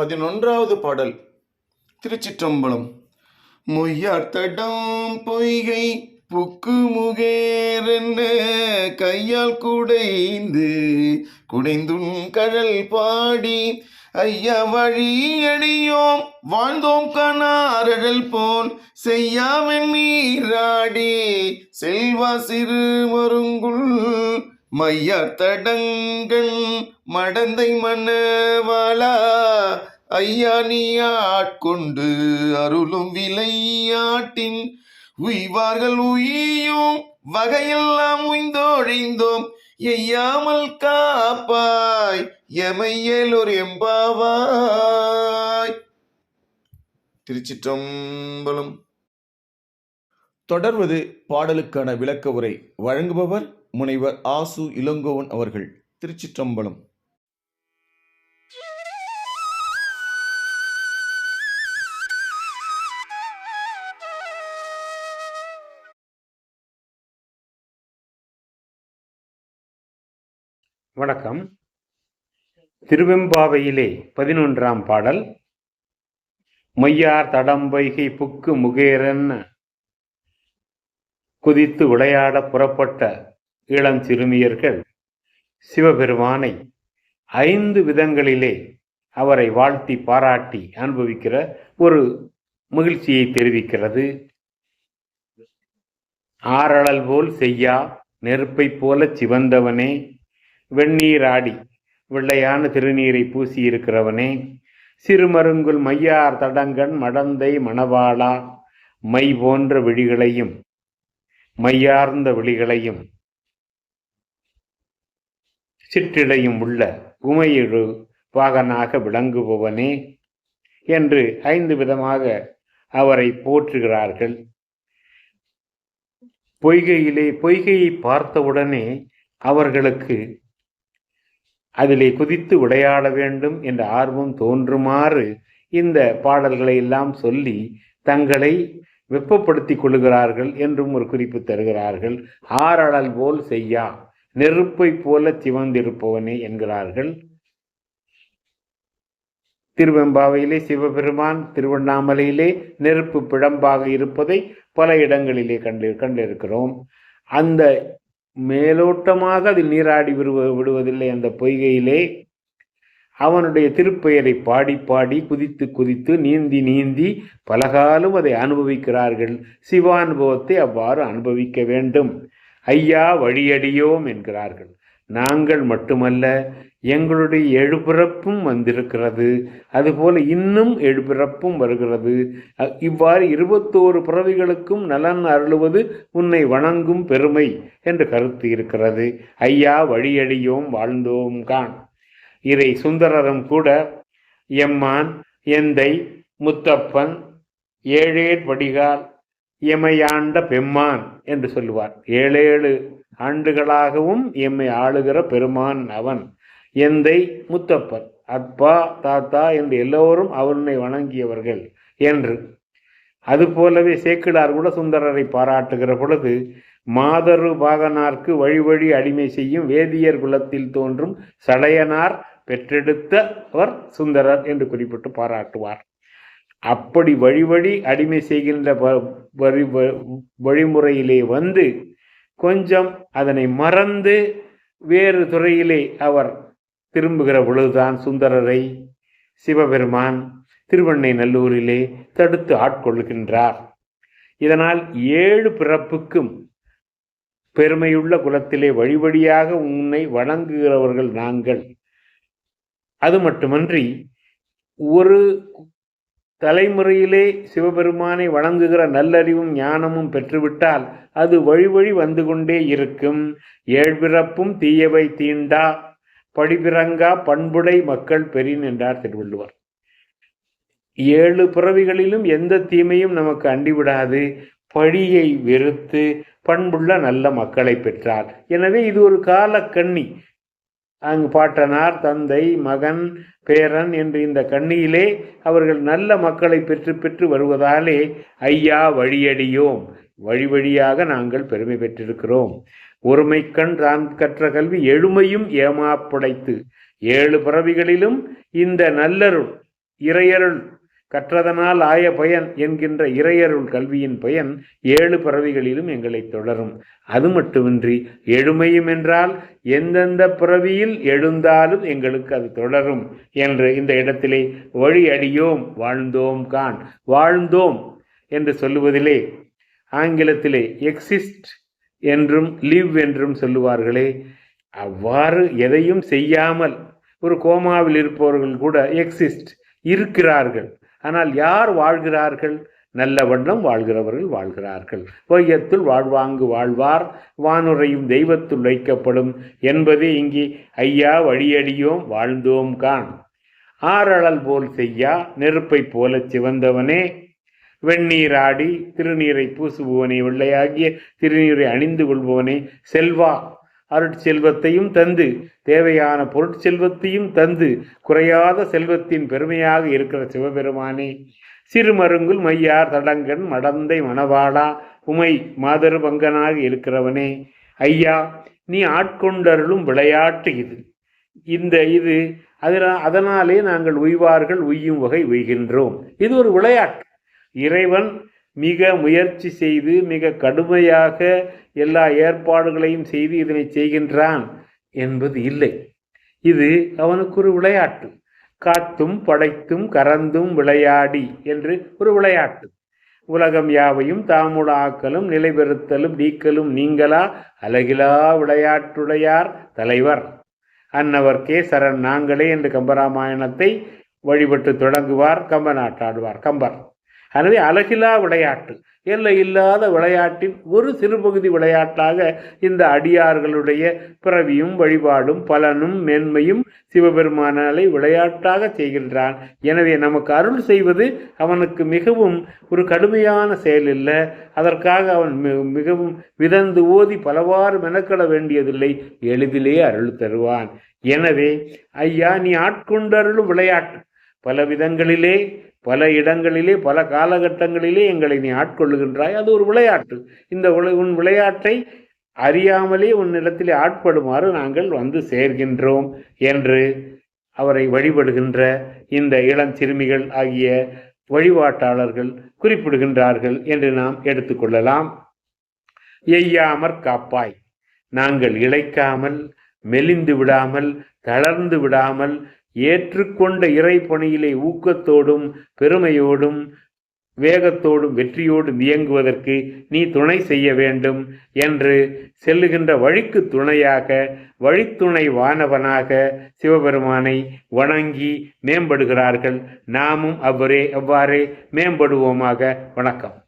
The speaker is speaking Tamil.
பதினொன்றாவது பாடல். திருச்சிற்றம்பலம். மொய்யார்த்தடம் பொய்கை புக்கு முகேரென்ன கையால் குடைந்து குடைந்தும் கழல் பாடி ஐயா வழியடியோம் வாழ்ந்தோம் கணாரழல் போல் செய்யாவன் நீராடி செல்வா சிறு வருங்குள் மையத்தடங்கண் மடந்தை மன்னவாளா ஐயா நீ ஆட்கொண்டு அருளும் விளையாட்டின் உய்வார்கள் உயியும் வகையெல்லாம் உய்ந்தோழிந்தோம். எய்யாமல் காப்பாய் எமையலோர் எம்பாவாய். திருச்சிற்றம்பலம். தொடர்வது பாடலுக்கான விளக்க உரை. வழங்குபவர் முனைவர் ஆசு இளங்கோவன் அவர்கள் திருச்சிற்றம்பலம். வணக்கம். திருவெம்பாவையிலே பதினொன்றாம் பாடல். மையார் தடம்பைகை புக்கு முகேரன். குதித்து விளையாட புறப்பட்ட இளம் சிறுமியர்கள் சிவபெருமானை ஐந்து விதங்களிலே அவரை வாழ்த்தி பாராட்டி அனுபவிக்கிற ஒரு மகிழ்ச்சியை தெரிவிக்கிறது. ஆரழல் போல் செய்யா நெருப்பைப் போல சிவந்தவனே. வெந்நீராடி வெள்ளையான திருநீரை பூசி இருக்கிறவனே சிறுமருங்குல் மையார் தடங்கன் மடந்தை மணவாளா மை போன்ற விழிகளையும் மையார்ந்த விழிகளையும் சிற்றிடையும் உள்ள உமையொரு வாகனாக விளங்குபவனே என்று ஐந்து விதமாக அவரை போற்றுகிறார்கள். பொய்கையிலே பொய்கையை பார்த்தவுடனே அவர்களுக்கு அதிலே குதித்து விளையாட வேண்டும் என்ற ஆர்வம் தோன்றுமாறு இந்த பாடல்களை எல்லாம் சொல்லி தங்களை வெப்பப்படுத்திக் கொள்கிறார்கள் என்றும் ஒரு குறிப்பு தருகிறார்கள். ஆரழல் போல் செய்யா. நெருப்பை போல சிவந்திருப்பவனே என்கிறார்கள். திருவெம்பாவையிலே சிவபெருமான் திருவண்ணாமலையிலே நெருப்பு பிழம்பாக இருப்பதை பல இடங்களிலே கண்டு கண்டிருக்கிறோம். அந்த மேலோட்டமாக அதில் நீராடி விடுவ விடுவதில்லை அந்த பொய்கையிலே. அவனுடைய திருப்பெயரை பாடி பாடி குதித்து குதித்து நீந்தி நீந்தி பலகாலம் அதை அனுபவிக்கிறார்கள். சிவானுபவத்தை அவ்வாறு அனுபவிக்க வேண்டும். ஐயா வழியடியோம் என்கிறார்கள். நாங்கள் மட்டுமல்ல எங்களுடைய எழுபிறப்பும் வந்திருக்கிறது. அதுபோல இன்னும் எழுபிறப்பும் வருகிறது. இவ்வாறு இருபத்தோரு பிறவிகளுக்கும் நலன் அருளுவது உன்னை வணங்கும் பெருமை என்று கருத்து இருக்கிறது. ஐயா வழியடியோம் வாழ்ந்தோம் கான் இதை சுந்தரரும் கூட எம்மான் எந்தை முத்தப்பன் ஏழேழ் வடிகால் எமையாண்ட பெம்மான் என்று சொல்லுவார். ஏழேழு ஆண்டுகளாகவும் எம்மை ஆளுகிற பெருமான் அவன். எந்தை முத்தப்பன். அப்பா தாத்தா என்று எல்லோரும் அவனை வணங்கியவர்கள் என்று. அதுபோலவே சேக்கிழார் கூட சுந்தரரை பாராட்டுகிற பொழுது மாதரு பாகனார்க்கு வழி வழி அடிமை செய்யும் வேதியர் குலத்தில் தோன்றும் சடையனார் பெற்றெடுத்தவர் சுந்தரர் என்று குறிப்பிட்டு பாராட்டுவார். அப்படி வழி வழி அடிமை செய்கின்ற வ- வழி வ- வழிமுறையிலே வந்து கொஞ்சம் அதனை மறந்து வேறு துறையிலே அவர் திரும்புகிற பொழுதுதான் சுந்தரரை சிவபெருமான் திருவண்ணை நல்லூரிலே தடுத்து ஆட்கொள்கின்றார். இதனால் ஏழு பிறப்புக்கும் பெருமையுள்ள குலத்திலே வழி வழியாக உன்னை வணங்குகிறவர்கள் நாங்கள். அது மட்டுமன்றி ஒரு தலைமுறையிலே சிவபெருமானை வணங்குகிற நல்லறிவும் ஞானமும் பெற்றுவிட்டால் அது வழி வழி வந்து கொண்டே இருக்கும். ஏழ்பிறப்பும் தீயவை தீண்டா படிபிறங்கா பண்புடை மக்கள் பெரியன் என்றார் திருவள்ளுவர். ஏழு பிறவிகளிலும் எந்த தீமையும் நமக்கு அண்டிவிடாது. பழியை வெறுத்து பண்புள்ள நல்ல மக்களை பெற்றார். எனவே இது ஒரு காலக்கண்ணி. அங்கு பாட்டனார் தந்தை மகன் பேரன் என்று இந்த கண்ணியிலே அவர்கள் நல்ல மக்களை பெற்று பெற்று வருவதாலே ஐயா வழியடியோம். வழி வழியாக நாங்கள் பெருமை பெற்றிருக்கிறோம். ஒருமைக்கண் தான் கற்ற கல்வி எழுமையும் ஏமாப்படைத்து ஏழு பிறவிகளிலும் இந்த நல்லருள் இறையருள் கற்றதனால் ஆய பயன் என்கின்ற இறையருள் கல்வியின் பயன் ஏழு பிறவிகளிலும் எங்களை தொடரும். அது மட்டுமின்றி எழுமையும் என்றால் எந்தெந்த பிறவியில் எழுந்தாலும் எங்களுக்கு அது தொடரும் என்று இந்த இடத்திலே வழி அடியோம் வாழ்ந்தோம் கான் வாழ்ந்தோம் என்று சொல்லுவதிலே ஆங்கிலத்திலே எக்ஸிஸ்ட் என்றும் லிவ் என்றும் சொல்லுவார்களே. அவ்வாறு எதையும் செய்யாமல் ஒரு கோமாவில் இருப்பவர்கள் கூட எக்ஸிஸ்ட் இருக்கிறார்கள். ஆனால் யார் வாழ்கிறார்கள்? நல்ல வண்ணம் வாழ்கிறவர்கள் வாழ்கிறார்கள். வையத்துள் வாழ்வாங்கு வாழ்வார் வானுரையும் தெய்வத்துள் வைக்கப்படும் என்பதே இங்கே ஐயா வழியடியோம் வாழ்ந்தோம் கான் ஆறழல் போல் செய்யா நெருப்பைப் போலச் சிவந்தவனே. வெந்நீராடி திருநீரை பூசுபவனே வெள்ளையாகிய திருநீரை அணிந்து கொள்பவனே. செல்வா அருட்செல்வத்தையும் தந்து தேவையான பொருட்செல்வத்தையும் தந்து குறையாத செல்வத்தின் பெருமையாக இருக்கிற சிவபெருமானே சிறுமருங்குல் மையார் தடங்கன் மடந்தை மணவாளா உமை மாதரு பங்கனாக இருக்கிறவனே. ஐயா நீ ஆட்கொண்டருளும் விளையாட்டு இது. இந்த இது அதனால் அதனாலே நாங்கள் உய்வார்கள் உய்யும் வகை உய்கின்றோம். இது ஒரு விளையாட்டு. இறைவன் மிக முயற்சி செய்து மிக கடுமையாக எல்லா ஏற்பாடுகளையும் செய்து இதனை செய்கின்றான் என்பது இல்லை. இது அவனுக்கு ஒரு விளையாட்டு. காத்தும் படைத்தும் கறந்தும் விளையாடி என்று ஒரு விளையாட்டு. உலகம் யாவையும் தாமுட ஆக்கலும் நிலைபெறுத்தலும் நீக்கலும் நீங்களா? அழகிலா விளையாட்டுடையார் தலைவர். அன்னவர்க்கே சரண் நாங்களே என்று கம்பராமாயணத்தை வழிபட்டு தொடங்குவார் கம்ப நாட்டாடுவார் கம்பர். எனவே அழகிலா விளையாட்டு. எல்லை இல்லாத விளையாட்டின் ஒரு சிறுபகுதி விளையாட்டாக இந்த அடியார்களுடைய பிறவியும் வழிபாடும் பலனும் மேன்மையும் சிவபெருமானாலை விளையாட்டாக செய்கின்றான். எனவே நமக்கு அருள் செய்வது அவனுக்கு மிகவும் ஒரு கடுமையான செயல் இல்லை. அதற்காக அவன் மிகவும் விதந்து ஓதி பலவாறு மெனக்கட வேண்டியதில்லை. எளிதிலே அருள் தருவான். எனவே ஐயா நீ ஆட்கொண்டருளும் விளையாட்டு. பல விதங்களிலே பல இடங்களிலே பல காலகட்டங்களிலே எங்களை நீ ஆட்கொள்ளுகின்றாய். அது ஒரு விளையாட்டு. இந்த உன் விளையாட்டை அறியாமலே உன்னிடத்திலே ஆட்படுமாறு நாங்கள் வந்து சேர்கின்றோம் என்று அவரை வழிபடுகின்ற இந்த இளஞ்சிறுமிகள் ஆகிய வழிபாட்டாளர்கள் குறிப்பிடுகின்றார்கள் என்று நாம் எடுத்துக்கொள்ளலாம் எய்யாமற் காப்பாய். நாங்கள் இழைக்காமல் மெலிந்து விடாமல் தளர்ந்து விடாமல் ஏற்றுக்கொண்ட இறைப்பணியிலே ஊக்கத்தோடும் பெருமையோடும் வேகத்தோடும் வெற்றியோடும் இயங்குவதற்கு நீ துணை செய்ய வேண்டும் என்று செல்லுகின்ற வழிக்கு துணையாக வழித்துணை வானவனாக சிவபெருமானை வணங்கி மேம்படுகிறார்கள். நாமும் அவ்வரே அவ்வாறே மேம்படுவோமாக. வணக்கம்.